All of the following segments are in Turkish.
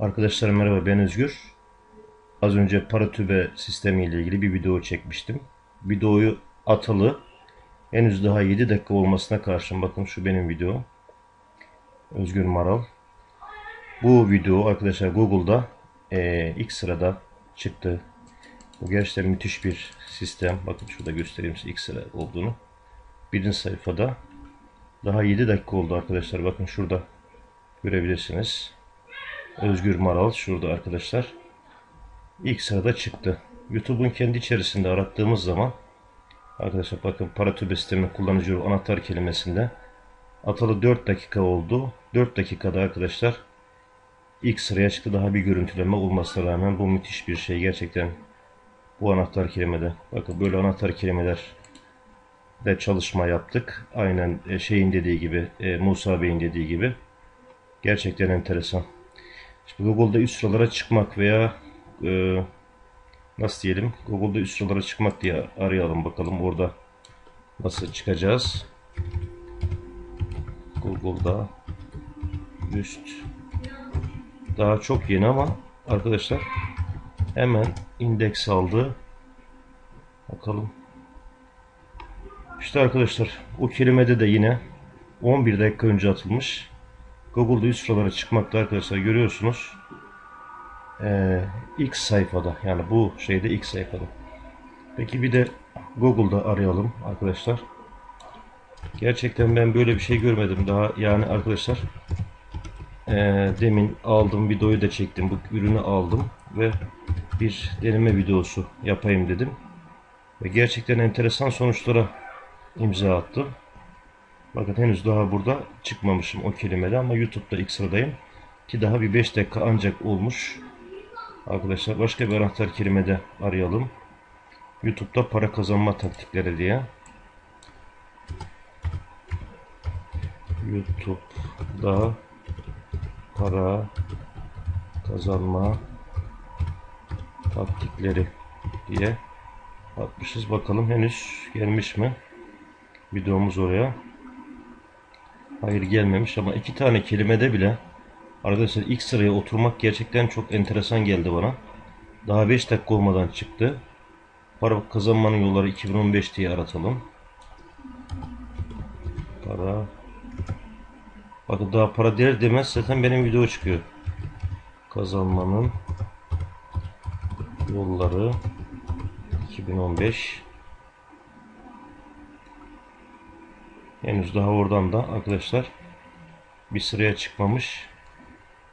Arkadaşlar merhaba ben Özgür. Az önce paratübe sistemi ile ilgili bir video çekmiştim. Videoyu atalı henüz daha 7 dakika olmasına karşın bakın şu benim video. Özgür Maral. Bu video arkadaşlar Google'da e, ilk sırada çıktı. Bu gerçekten müthiş bir sistem. Bakın şurada göstereyim size ilk sıra olduğunu. Birinci sayfada daha 7 dakika oldu arkadaşlar. Bakın şurada görebilirsiniz. Özgür Maral şurada arkadaşlar. İlk sırada çıktı. YouTube'un kendi içerisinde arattığımız zaman arkadaşlar bakın paratübe sistemi kullanıcı anahtar kelimesinde atalı 4 dakika oldu. 4 dakikada arkadaşlar ilk sıraya çıktı. Daha bir görüntüleme olmasına rağmen bu müthiş bir şey. Gerçekten bu anahtar kelimede. Bakın böyle anahtar kelimeler de çalışma yaptık. Aynen e, şeyin dediği gibi, e, Musa Bey'in dediği gibi. Gerçekten enteresan. Şimdi Google'da üst sıralara çıkmak veya e, nasıl diyelim Google'da üst sıralara çıkmak diye arayalım bakalım orada nasıl çıkacağız. Google'da üst daha çok yeni ama arkadaşlar hemen indeks aldı. Bakalım. İşte arkadaşlar o kelimede de yine 11 dakika önce atılmış. Google'da üst sıralara çıkmakta arkadaşlar görüyorsunuz. Ee, ilk sayfada yani bu şeyde ilk sayfada. Peki bir de Google'da arayalım arkadaşlar. Gerçekten ben böyle bir şey görmedim daha yani arkadaşlar. Ee, demin aldım videoyu da çektim. Bu ürünü aldım ve bir deneme videosu yapayım dedim. Ve gerçekten enteresan sonuçlara imza attım. Bakın henüz daha burada çıkmamışım o kelimede ama YouTube'da ilk sıradayım. Ki daha bir 5 dakika ancak olmuş. Arkadaşlar başka bir anahtar kelimede arayalım. YouTube'da para kazanma taktikleri diye. YouTube'da para kazanma taktikleri diye atmışız. Bakalım henüz gelmiş mi? Videomuz oraya. Hayır gelmemiş ama iki tane kelimede bile arkadaşlar ilk sıraya oturmak gerçekten çok enteresan geldi bana. Daha 5 dakika olmadan çıktı. Para kazanmanın yolları 2015 diye aratalım. Para Bakın daha para der demez zaten benim video çıkıyor. Kazanmanın yolları 2015 Henüz daha oradan da arkadaşlar bir sıraya çıkmamış.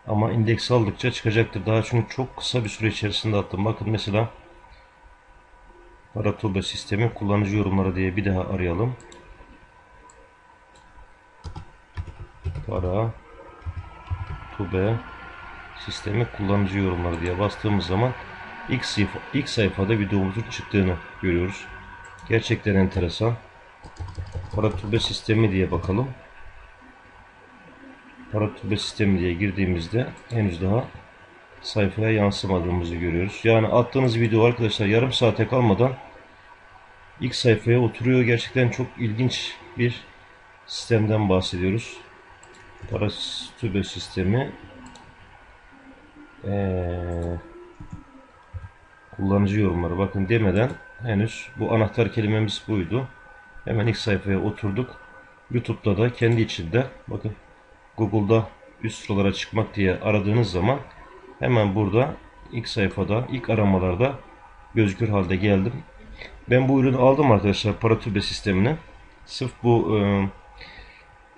Ama indeks aldıkça çıkacaktır. Daha çünkü çok kısa bir süre içerisinde attım. Bakın mesela Paratoba sistemi kullanıcı yorumları diye bir daha arayalım. Para Tube sistemi kullanıcı yorumları diye bastığımız zaman ilk, sayfa, ilk sayfada videomuzun çıktığını görüyoruz. Gerçekten enteresan. Paratübe sistemi diye bakalım. Paratübe sistemi diye girdiğimizde henüz daha sayfaya yansımadığımızı görüyoruz. Yani attığınız video arkadaşlar yarım saate kalmadan ilk sayfaya oturuyor. Gerçekten çok ilginç bir sistemden bahsediyoruz. Paratübe sistemi ee, kullanıcı yorumları bakın demeden henüz bu anahtar kelimemiz buydu. Hemen ilk sayfaya oturduk. YouTube'da da kendi içinde bakın Google'da üst sıralara çıkmak diye aradığınız zaman hemen burada ilk sayfada ilk aramalarda gözükür halde geldim. Ben bu ürünü aldım arkadaşlar paratübe sistemini. Sırf bu e,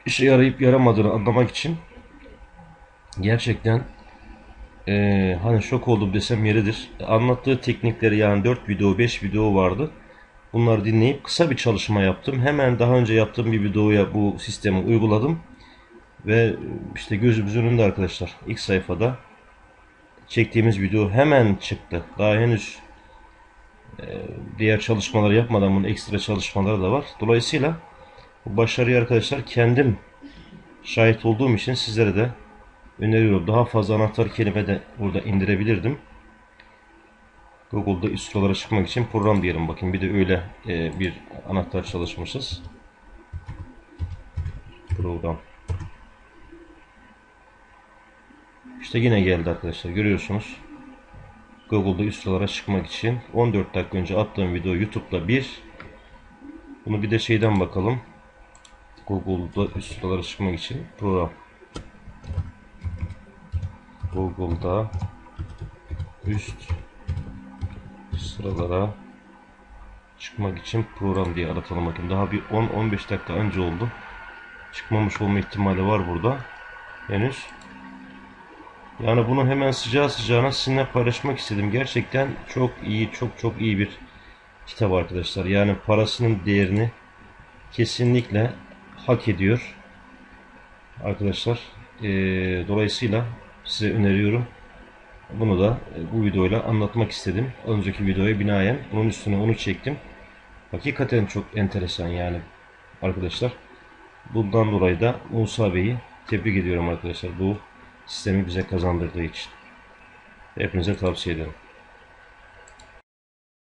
işe yarayıp yaramadığını anlamak için gerçekten e, hani şok oldum desem yeridir. Anlattığı teknikleri yani 4 video 5 video vardı. Bunları dinleyip kısa bir çalışma yaptım. Hemen daha önce yaptığım bir videoya bu sistemi uyguladım. Ve işte gözümüzün önünde arkadaşlar ilk sayfada çektiğimiz video hemen çıktı. Daha henüz e, diğer çalışmaları yapmadan bunun ekstra çalışmaları da var. Dolayısıyla bu başarıyı arkadaşlar kendim şahit olduğum için sizlere de öneriyorum. Daha fazla anahtar kelime de burada indirebilirdim. Google'da üst sıralara çıkmak için program diyelim bakın. Bir de öyle e, bir anahtar çalışmışız. Program. İşte yine geldi arkadaşlar görüyorsunuz. Google'da üst sıralara çıkmak için 14 dakika önce attığım video YouTube'da bir. Bunu bir de şeyden bakalım. Google'da üst sıralara çıkmak için program. Google'da üst sıralara çıkmak için program diye aratalım bakayım. Daha bir 10-15 dakika önce oldu. Çıkmamış olma ihtimali var burada. Henüz. Yani bunu hemen sıcağı sıcağına sizinle paylaşmak istedim. Gerçekten çok iyi, çok çok iyi bir kitap arkadaşlar. Yani parasının değerini kesinlikle hak ediyor. Arkadaşlar eee, dolayısıyla size öneriyorum. Bunu da e, bu videoyla anlatmak istedim. Önceki videoya binaen bunun üstüne onu çektim. Hakikaten çok enteresan yani arkadaşlar. Bundan dolayı da Musa Bey'i tebrik ediyorum arkadaşlar. Bu sistemi bize kazandırdığı için. Hepinize tavsiye ederim.